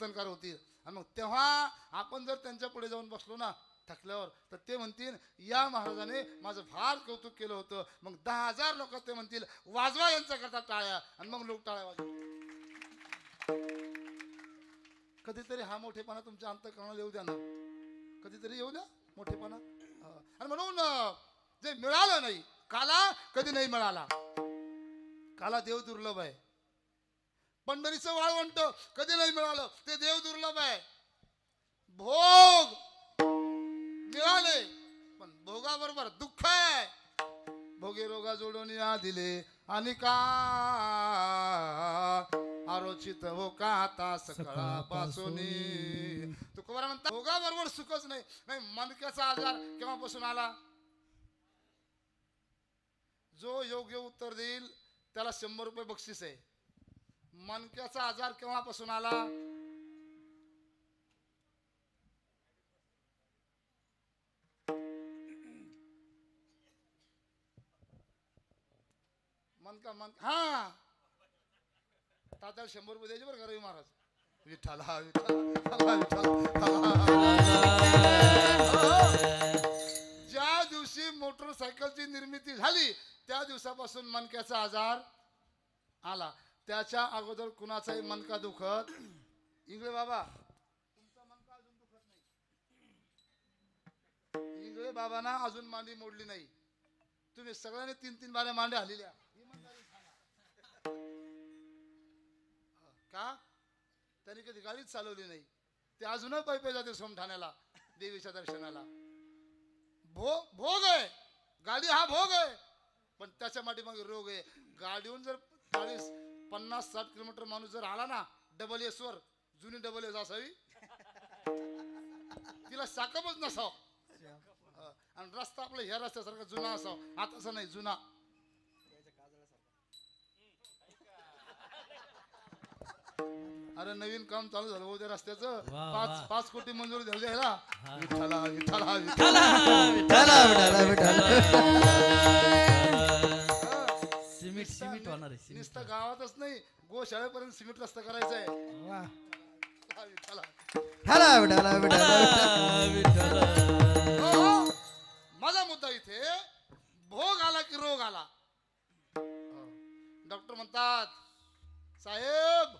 कीर्तनकार होतील. आणि मग तेव्हा आपण जर त्यांच्या पुढे जाऊन बसलो ना थकल्यावर तर ते म्हणतील या महाराजाने माझं फार कौतुक केलं होतं. मग दहा हजार लोक ते म्हणतील वाजवा यांचा करता टाळ्या. आणि मग लोक टाळ्या वाजव कधीतरी हा मोठेपणा तुमच्या अंतकरणाला येऊ द्या ना. कधीतरी येऊ द्या मोठेपणा. आणि म्हणून जे मिळालं नाही काला कधी नाही मिळाला. काला देव दुर्लभ आहे. पंढरीचं वाळवंट कधी नाही मिळालं? ते देव दुर्लभ आहे. भोग मिळाले पण भोगाबरोबर दुःख आहे. भोगे रोगा जोडून या दिले आणि का आरोचित हो का आता सकाळपासून? तुकोबारा म्हणता भोगाबरोबर सुखच नाही. नाही मनक्याचा आजार केव्हापासून आला? जो योग्य उत्तर देईल त्याला शंभर रुपये बक्षीस आहे. मनक्याचा आजार केव्हापासून आला? मनका मन हा. तात्याला शंभर रुपये द्यायचे बरं का रवी महाराज? विठ्ठला विठ्ठला विठ्ठल ज्या दिवशी मोटरसायकलची निर्मिती झाली त्या दिवसापासून मनक्याचा आजार आला. त्याच्या अगोदर कुणाचाही मनका दुखत? इंगळे बाबा. तुमचा मनका अजून दुखत नाही? इंगळे बाबांना अजून मांडी मोडली नाही. तुम्ही सगळ्यांनी तीन तीन बाऱ्या मांड्या हल्लेल्या का? त्यांनी कधी गाडीच चालवली नाही. ते अजूनच पैपे जाते सोमठाण्याला देवीच्या दर्शनाला. भोग भोग आहे. गाडी हा भोग आहे. पण त्याच्यामागे रोग आहे. गाडीहून जर गाडी पन्नास साठ किलोमीटर माणूस जर आला ना डबल एस वर जुनी डबल एस असावी. तिला साकमच नसाव. आणि रस्ता आपला ह्या रस्त्यासारखा जुना असावा. आताचा नाही जुना. अरे नवीन काम चालू झालं उद्या रस्त्याचं. पाच. पाच कोटी मंजूर झाले ह्याला विठ्ठला विठ्ठला विठ्ठला विठाला विठाला विठाला सिमेंट सिमेंट होणार आहे सिमेंट नुसतं गावातच नाही गोशाळेपर्यंत सिमेंट रस्ता करायचा आहे वा हा, हाला विठाला विठाला हो, हो. माझा मुद्दा इथे भोग आला की रोग आला? डॉक्टर म्हणतात साहेब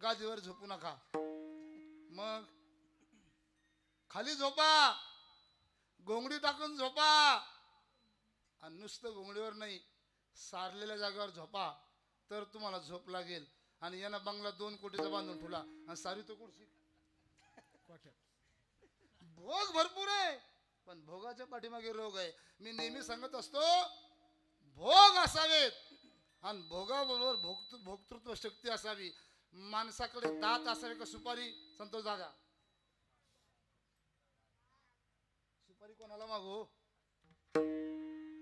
गादीवर झोपू नका. मग खाली झोपा. घोंगडी टाकून झोपा. आणि नुसतं घोंगडीवर नाही सारलेल्या जागेवर झोपा तर तुम्हाला झोप लागेल. आणि यांना बंगला दोन कोटीचा बांधून ठेवला आणि सारी तो कुर्सी भोग भरपूर आहे पण भोगाच्या पाठीमागे रोग आहे. मी नेहमी सांगत असतो भोग असावेत. आणि भोगाबरोबर भोक्त भोक्तृत्व शक्ती असावी. माणसाकडे दात असावे का सुपारी? संतोष दादा. सुपारी कोणाला मागू?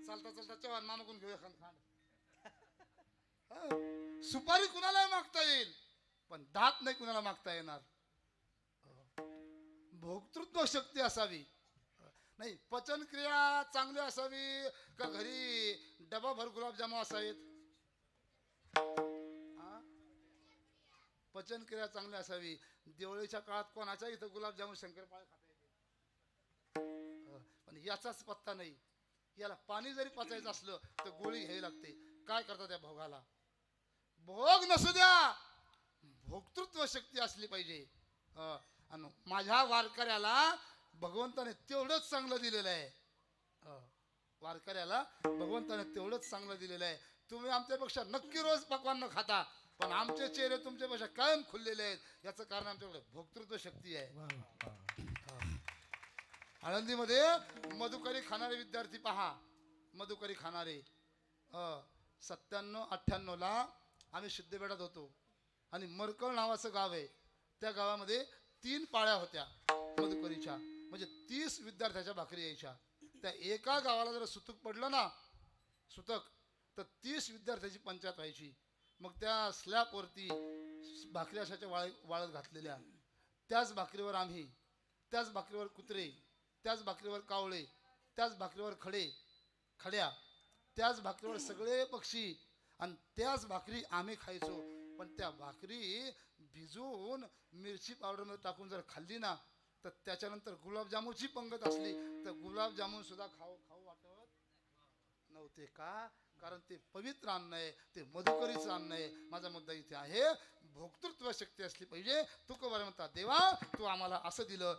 चालता चालता चव्हाण मामाकून घेऊ खांड. खांड सुपारी कुणाला मागता येईल? पण दात नाही कुणाला मागता येणार. भोक्तृत्व शक्ती असावी. नाही पचनक्रिया चांगली असावी का घरी डबा भर गुलाबजामू असावेत पचनक्रिया चांगली असावी. दिवाळीच्या काळात कोणाच्या इथं गुलाबजामुन शंकरपाळे खाता येते पण याचाच पत्ता नाही. याला पाणी जरी पचायचं असलं तर गोळी घ्यावी लागते. काय करतात त्या भोगाला? भोग नसू द्या. भोक्तृत्व शक्ती असली पाहिजे. आणि माझ्या वारकऱ्याला भगवंताने तेवढंच चांगलं दिलेलं आहे. वारकऱ्याला भगवंताने तेवढंच चांगलं दिलेलं आहे. तुम्ही आमच्यापेक्षा नक्की रोज पकवान न खाता पण आमचे चेहरे तुमच्यापेक्षा कायम खुललेले आहेत. याचं कारण आमच्याकडे भोक्तृत्व शक्ती आहे. आळंदीमध्ये मधुकरी खाणारे विद्यार्थी पहा. मधुकरी खाणारे. सत्त्याण्णव अठ्ठ्याण्णवला आम्ही सिद्धपेठात होतो. आणि मरकळ नावाचं गाव आहे. त्या गावामध्ये तीन पाळ्या होत्या मधुकरीच्या. म्हणजे तीस विद्यार्थ्याच्या भाकरी यायच्या. त्या एका गावाला जर सुतक पडलं ना सुतक तर तीस विद्यार्थ्याची पंचायत व्हायची. मग त्या स्लॅबवरती भाकरी अशाच्या वाळ वाळत घातलेल्या. त्याच भाकरीवर आम्ही त्याच भाकरीवर कुत्रे त्याच भाकरीवर कावळे त्याच भाकरीवर खडे खड्या त्याच भाकरीवर सगळे पक्षी आणि त्याच भाकरी आम्ही खायचो. पण त्या भाकरी भिजून मिरची पावडरमध्ये टाकून जर खाल्ली ना तर त्याच्यानंतर गुलाबजामुनची पंगत असली तर गुलाबजामुन सुद्धा खाऊ खाऊ वाटत नव्हते का? कारण ते पवित्र अन्न आहे ते मधुकरीचं अन्न आहे. माझा मुद्दा इथे आहे भोक्तृत्व शक्ती असली पाहिजे. तुकर म्हणता देवा तू आम्हाला असं दिलं.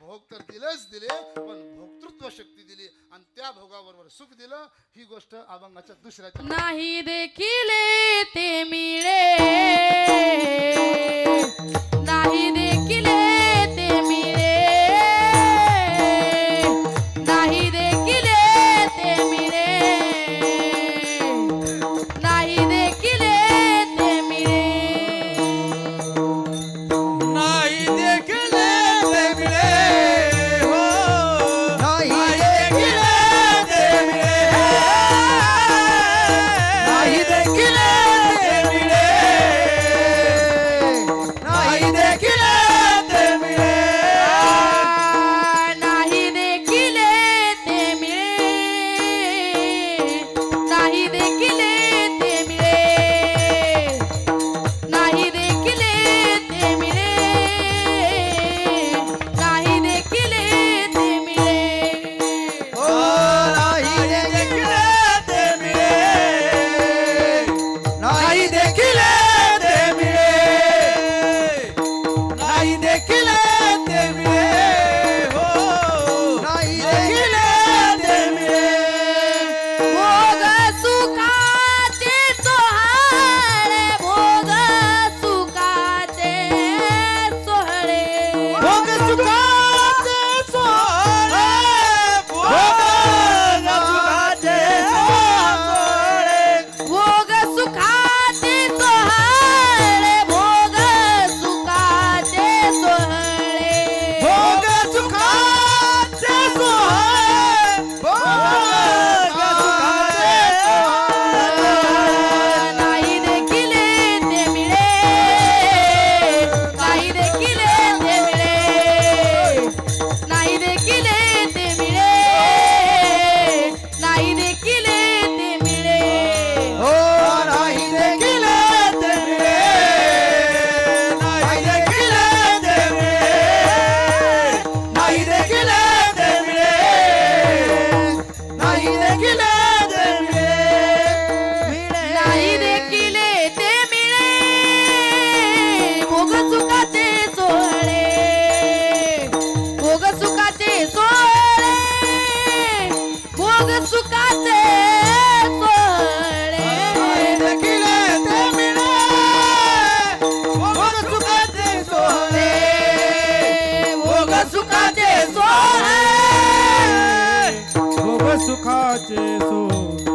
भोग तर दिलंच दिले पण भोक्तृत्व शक्ती दिली आणि त्या भोगाबरोबर सुख दिलं. ही गोष्ट अभंगाच्या दुसऱ्याच्या नाही देखील ते मिळे. सुखाचे सो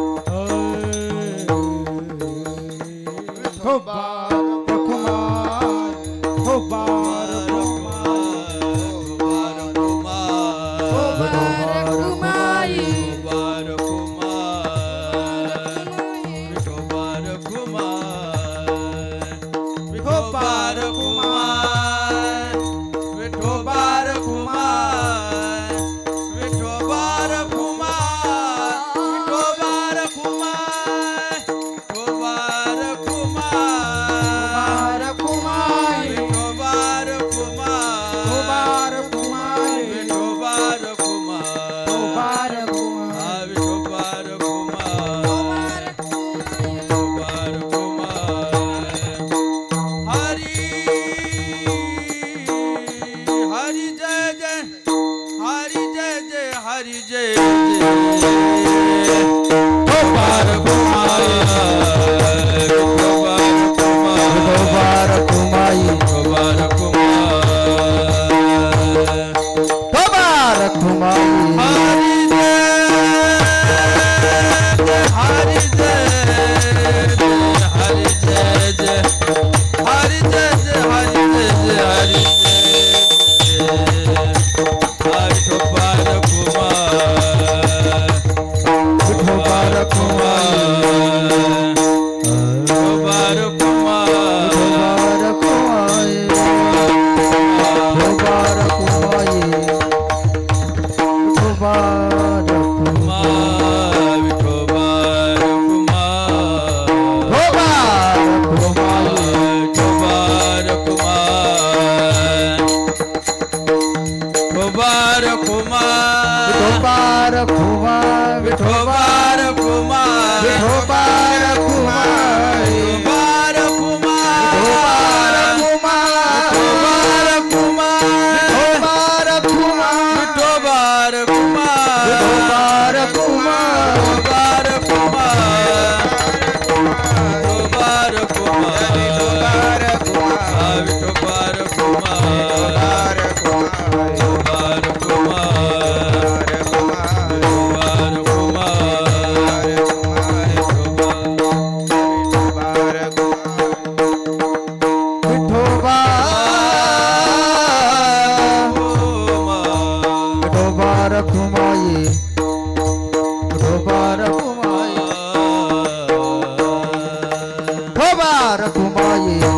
খবর ঘুমায়ে